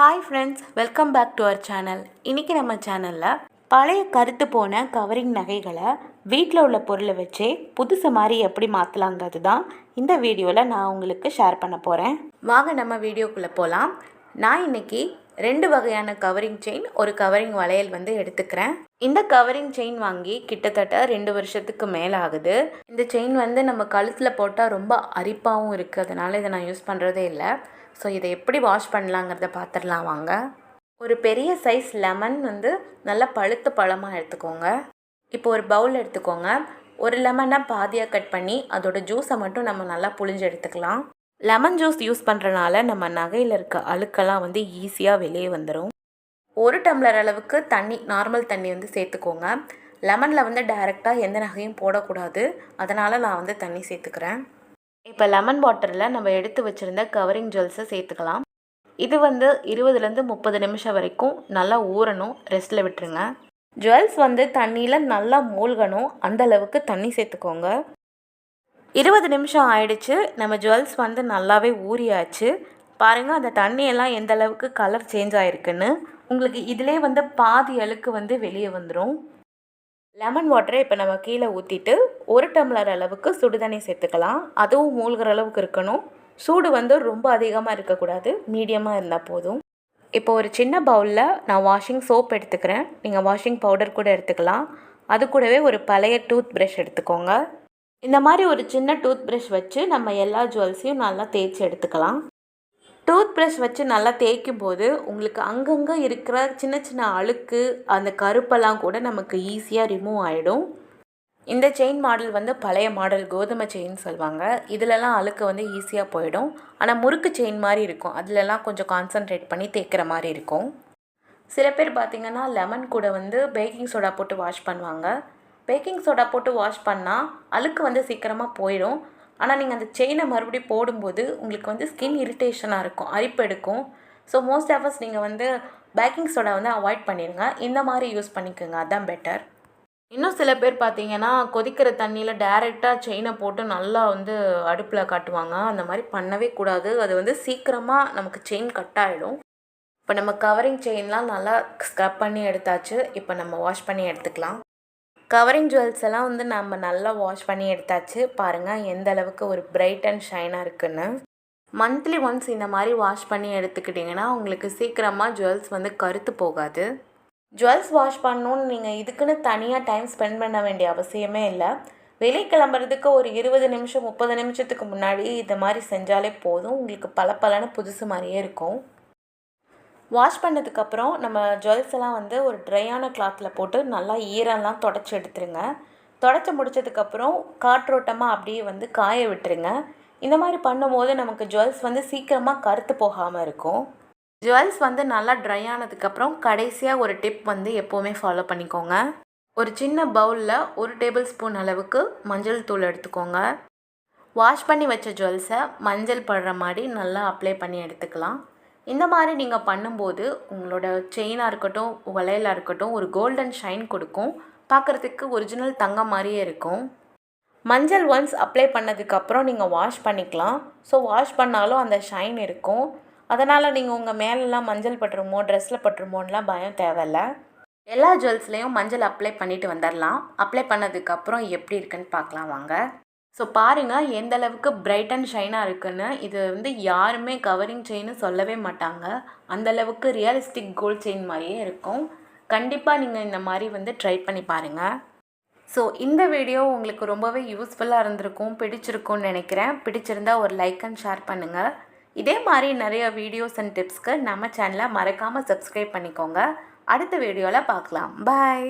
Hi friends welcome back to our channel இன்றைக்கி நம்ம சேனலில் பழைய கருத்து போன கவரிங் நகைகளை வீட்டில் உள்ள பொருளை வச்சே புதுசு மாதிரி எப்படி மாற்றலாங்கிறது தான் இந்த வீடியோவில் நான் உங்களுக்கு ஷேர் பண்ண போகிறேன் வாங்க நம்ம வீடியோக்குள்ளே போகலாம் நான் இன்னைக்கு ரெண்டு வகையான கவரிங் செயின் ஒரு கவரிங் வளையல் வந்து எடுத்துக்கிறேன். இந்த கவரிங் செயின் வாங்கி கிட்டத்தட்ட ரெண்டு வருஷத்துக்கு மேலே ஆகுது. இந்த செயின் வந்து நம்ம கழுத்தில் போட்டால் ரொம்ப அரிப்பாகவும் இருக்குது அதனால் இதை நான் யூஸ் பண்ணுறதே இல்லை. ஸோ இதை எப்படி வாஷ் பண்ணலாங்கிறத பார்த்துடலாம் வாங்க. ஒரு பெரிய சைஸ் லெமன் வந்து நல்லா பழுத்த பழமாக எடுத்துக்கோங்க. இப்போ ஒரு பவுல் எடுத்துக்கோங்க. ஒரு லெமனை பாதியாக கட் பண்ணி அதோட ஜூஸை மட்டும் நம்ம நல்லா புழிஞ்சு எடுத்துக்கலாம். லெமன் ஜூஸ் யூஸ் பண்ணுறனால நம்ம நகையில் இருக்க அழுக்கெல்லாம் வந்து ஈஸியாக வெளியே வந்துடும் ஒரு டம்ளர் அளவுக்கு தண்ணி நார்மல் தண்ணி வந்து சேர்த்துக்கோங்க. லெமனில் வந்து டைரெக்டாக எந்த நகையும் போடக்கூடாது. அதனால் நான் வந்து தண்ணி சேர்த்துக்கிறேன். இப்போ லெமன் வாட்டரில் நம்ம எடுத்து வச்சுருந்த கவரிங் ஜுவல்ஸை சேர்த்துக்கலாம். இது வந்து இருபதுலேருந்து முப்பது நிமிஷம் வரைக்கும் நல்லா ஊறணும் ரெஸ்ட்டில் விட்டுருங்க. ஜுவல்ஸ் வந்து தண்ணியில் நல்லா மூழ்கணும் அந்த அளவுக்கு தண்ணி சேர்த்துக்கோங்க. இருபது நிமிஷம் ஆயிடுச்சு நம்ம ஜுவல்ஸ் வந்து நல்லாவே ஊறியாச்சு. பாருங்கள் அந்த தண்ணியெல்லாம் எந்த அளவுக்கு கலர் சேஞ்ச் ஆகிருக்குன்னு உங்களுக்கு இதிலே வந்து பாதி அழுக்கு வந்து வெளியே வந்துடும் லெமன் வாட்டரை இப்போ நம்ம கீழே ஊற்றிட்டு ஒரு டம்ளர் அளவுக்கு சுடுதண்ணி சேர்த்துக்கலாம். அதுவும் மூழ்கிற அளவுக்கு இருக்கணும். சூடு வந்து ரொம்ப அதிகமாக இருக்கக்கூடாது. மீடியமாக இருந்தால் போதும். இப்போ ஒரு சின்ன பவுலில் நான் வாஷிங் சோப் எடுத்துக்கிறேன். நீங்கள் வாஷிங் பவுடர் கூட எடுத்துக்கலாம். அது கூடவே ஒரு பழைய டூத் ப்ரஷ் எடுத்துக்கோங்க. இந்த மாதிரி ஒரு சின்ன டூத் ப்ரஷ் வச்சு நம்ம எல்லா ஜுவல்ஸையும் நல்லா தேய்ச்சி எடுத்துக்கலாம். டூத் ப்ரஷ் வச்சு நல்லா தேய்க்கும் போது உங்களுக்கு அங்கங்கே இருக்கிற சின்ன சின்ன அழுக்கு அந்த கருப்பெல்லாம் கூட நமக்கு ஈஸியாக ரிமூவ் ஆகிடும் இந்த செயின் மாடல் வந்து பழைய மாடல் கோதுமை செயின் சொல்லுவாங்க. இதிலலாம் அழுக்கு வந்து ஈஸியாக போயிடும். ஆனால் முறுக்கு செயின் மாதிரி இருக்கும். அதிலலாம் கொஞ்சம் கான்சன்ட்ரேட் பண்ணி தேய்க்கிற மாதிரி இருக்கும். சில பேர் பார்த்திங்கன்னா லெமன் கூட வந்து பேக்கிங் சோடா போட்டு வாஷ் பண்ணுவாங்க. பேக்கிங் சோடா போட்டு வாஷ் பண்ணால் அழுக்கு வந்து சீக்கிரமாக போயிடும். ஆனால் நீங்கள் அந்த செயினை மறுபடியும் போடும்போது உங்களுக்கு வந்து ஸ்கின் இரிட்டேஷனாக இருக்கும். அரிப்பு எடுக்கும். ஸோ மோஸ்ட் ஆஃப் அஸ் நீங்கள் வந்து பேக்கிங் சோடா வந்து அவாய்ட் பண்ணிடுங்க இந்த மாதிரி யூஸ் பண்ணிக்கோங்க. அதுதான் பெட்டர் இன்னும் சில பேர் பார்த்தீங்கன்னா கொதிக்கிற தண்ணியில் டேரெக்டாக செயினை போட்டு நல்லா வந்து அடுப்பில் காட்டுவாங்க. அந்த மாதிரி பண்ணவே கூடாது. அது வந்து சீக்கிரமாக நமக்கு செயின் கட் ஆகிடும் இப்போ நம்ம கவரிங் செயின்லாம் நல்லா ஸ்க்ரப் பண்ணி எடுத்தாச்சு. இப்போ நம்ம வாஷ் பண்ணி எடுத்துக்கலாம். கவரிங் ஜுவல்ஸ் எல்லாம் வந்து நம்ம நல்லா வாஷ் பண்ணி எடுத்தாச்சு. பாருங்கள் எந்த அளவுக்கு ஒரு பிரைட் அண்ட் ஷைனாக இருக்குன்னு. மந்த்லி ஒன்ஸ் இந்த மாதிரி வாஷ் பண்ணி எடுத்துக்கிட்டிங்கன்னா உங்களுக்கு சீக்கிரமாக ஜுவல்ஸ் வந்து கருத்து போகாது. ஜுவல்ஸ் வாஷ் பண்ணணுன்னு நீங்கள் இதுக்குன்னு தனியாக டைம் ஸ்பெண்ட் பண்ண வேண்டிய அவசியமே இல்லை. வெளியே கிளம்புறதுக்கு ஒரு இருபது நிமிஷம் முப்பது நிமிஷத்துக்கு முன்னாடி இந்த மாதிரி செஞ்சாலே போதும். உங்களுக்கு பல பலன்னு புதுசு மாதிரியே இருக்கும். வாஷ் பண்ணதுக்கப்புறம் நம்ம ஜுவல்ஸ் எல்லாம் வந்து ஒரு ட்ரையான கிளாத்தில் போட்டு நல்லா ஈரம்லாம் தொடச்சி எடுத்துருங்க. தொடச்சி முடிச்சதுக்கப்புறம் காற்றோட்டமாக அப்படியே வந்து காய விட்டுருங்க. இந்த மாதிரி பண்ணும்போது நமக்கு ஜுவல்ஸ் வந்து சீக்கிரமாக கருத்து போகாமல் இருக்கும். ஜுவல்ஸ் வந்து நல்லா ட்ரை ஆனதுக்கப்புறம் கடைசியாக ஒரு டிப் வந்து எப்போவுமே ஃபாலோ பண்ணிக்கோங்க. ஒரு சின்ன பவுலில் ஒரு டேபிள் ஸ்பூன் அளவுக்கு மஞ்சள் தூள் எடுத்துக்கோங்க. வாஷ் பண்ணி வச்ச ஜுவல்ஸை மஞ்சள் படுற மாதிரி நல்லா அப்ளை பண்ணி எடுத்துக்கலாம். இந்த மாதிரி நீங்கள் பண்ணும்போது உங்களோட செயினாக இருக்கட்டும் வளையலாக இருக்கட்டும் ஒரு கோல்டன் ஷைன் கொடுக்கும். பார்க்குறதுக்கு ஒரிஜினல் தங்கம் மாதிரியே இருக்கும். மஞ்சள் ஒன்ஸ் அப்ளை பண்ணதுக்கப்புறம் நீங்கள் வாஷ் பண்ணிக்கலாம். ஸோ வாஷ் பண்ணாலும் அந்த ஷைன் இருக்கும். அதனால் நீங்கள் உங்கள் மேலெலாம் மஞ்சள் பட்டுருமோ ட்ரெஸ்ஸில் பட்டுருமோன்னெலாம் பயம் தேவையில்ல. எல்லா ஜுவல்ஸ்லேயும் மஞ்சள் அப்ளை பண்ணிட்டு வந்துடலாம் அப்ளை பண்ணதுக்கப்புறம் எப்படி இருக்குன்னு பார்க்கலாம் வாங்க. ஸோ பாருங்கள் எந்த அளவுக்கு பிரைட் அண்ட் ஷைனாக இருக்குன்னு. இது வந்து யாருமே கவரிங் செயின்னு சொல்லவே மாட்டாங்க. அந்த அளவுக்கு ரியலிஸ்டிக் கோல்ட் செயின் மாதிரியே இருக்கும். கண்டிப்பாக நீங்கள் இந்த மாதிரி வந்து ட்ரை பண்ணி பாருங்கள் ஸோ இந்த வீடியோ உங்களுக்கு ரொம்பவே யூஸ்ஃபுல்லாக இருந்திருக்கும் பிடிச்சிருக்கும்னு நினைக்கிறேன். பிடிச்சிருந்தா ஒரு லைக் அண்ட் ஷேர் பண்ணுங்கள் இதே மாதிரி நிறைய வீடியோஸ் அண்ட் டிப்ஸ்க்கு நம்ம சேனலை மறக்காமல் சப்ஸ்கிரைப் பண்ணிக்கோங்க. அடுத்த வீடியோவில் பார்க்கலாம். பாய்